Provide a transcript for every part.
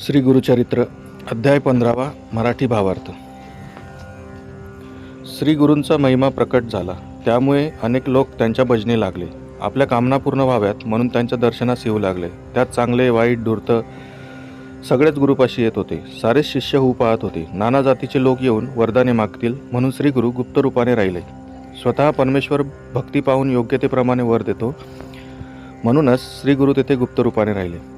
श्री गुरुचरित्र अध्याय पंधरावा मराठी भावार्थ. श्री गुरूंचा महिमा प्रकट झाला. त्यामुळे अनेक लोक त्यांच्या भजनी लागले. आपल्या कामना पूर्ण व्हाव्यात म्हणून त्यांच्या दर्शनास येऊ लागले. त्यात चांगले वाईट धूर्त सगळेच गुरुपाशी येत होते. सारेच शिष्य होऊ पाहत होते. नाना जातीचे लोक येऊन वरदाने मागतील म्हणून श्री गुरु गुप्त रूपाने राहिले. स्वतः परमेश्वर भक्ती पाहून योग्यतेप्रमाणे वर देतो म्हणूनच श्री गुरु तेथे गुप्त रूपाने राहिले.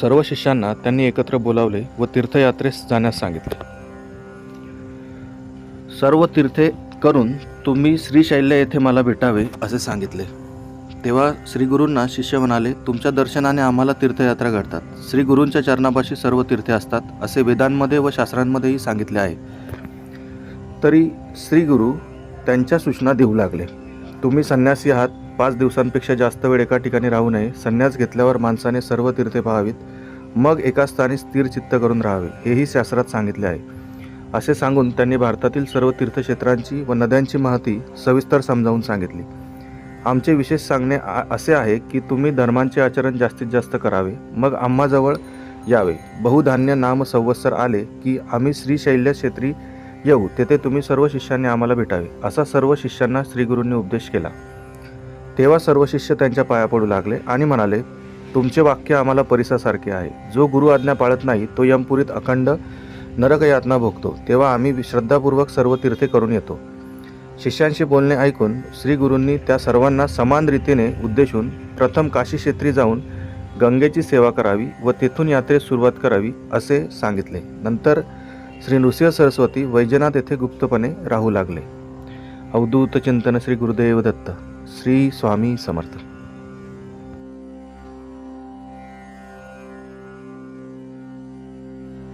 सर्व शिष्यांना त्यांनी एकत्र बोलावले व तीर्थयात्रेस जाण्यास सांगितले. सर्व तीर्थे करून तुम्ही श्रीशैल्य येथे मला भेटावे असे सांगितले. तेव्हा श्रीगुरूंना शिष्य म्हणाले तुमच्या दर्शनाने आम्हाला तीर्थयात्रा घडतात. श्रीगुरूंच्या चरणापाशी सर्व तीर्थे असतात असे वेदांमध्ये व शास्त्रांमध्येही सांगितले आहे. तरी श्री गुरु त्यांच्या सूचना देऊ लागले. तुम्ही संन्यासी आहात. पाच दिवसांपेक्षा जास्त वेळ एका ठिकाणी राहू नये. संन्यास घेतल्यावर माणसाने सर्व तीर्थे पाहावीत. मग एका स्थानी स्थिर चित्त करून राहावे. हेही शास्त्रात सांगितले आहे. असे सांगून त्यांनी भारतातील सर्व तीर्थक्षेत्रांची व नद्यांची महती सविस्तर समजावून सांगितली. आमचे विशेष सांगणे आ- असे आहे की तुम्ही धर्मांचे आचरण जास्तीत जास्त करावे. मग आम्हाजवळ यावे. बहुधान्य नाम संवत्सर आले की आम्ही श्रीशैल्य क्षेत्री येऊ तेथे तुम्ही सर्व शिष्यांनी आम्हाला भेटावे. असा सर्व शिष्यांना श्रीगुरूंनी उपदेश केला. तेव्हा सर्व शिष्य त्यांच्या पाया पडू लागले आणि म्हणाले तुमचे वाक्य आम्हाला परिसासारखे आहे. जो गुरु आज्ञा पाळत नाही तो यमपुरीत अखंड नरकयातना भोगतो. तेव्हा आम्ही श्रद्धापूर्वक सर्व तीर्थे करून येतो. शिष्यांशी बोलणे ऐकून श्रीगुरूंनी त्या सर्वांना समान रीतीने उद्देशून प्रथम काशी क्षेत्री जाऊन गंगेची सेवा करावी व तेथून यात्रेस सुरुवात करावी असे सांगितले. नंतर श्री नृसिंह सरस्वती वैजनाथ येथे गुप्तपणे राहू लागले. अवधूत चिंतन श्री गुरुदेव दत्त श्री स्वामी समर्थ.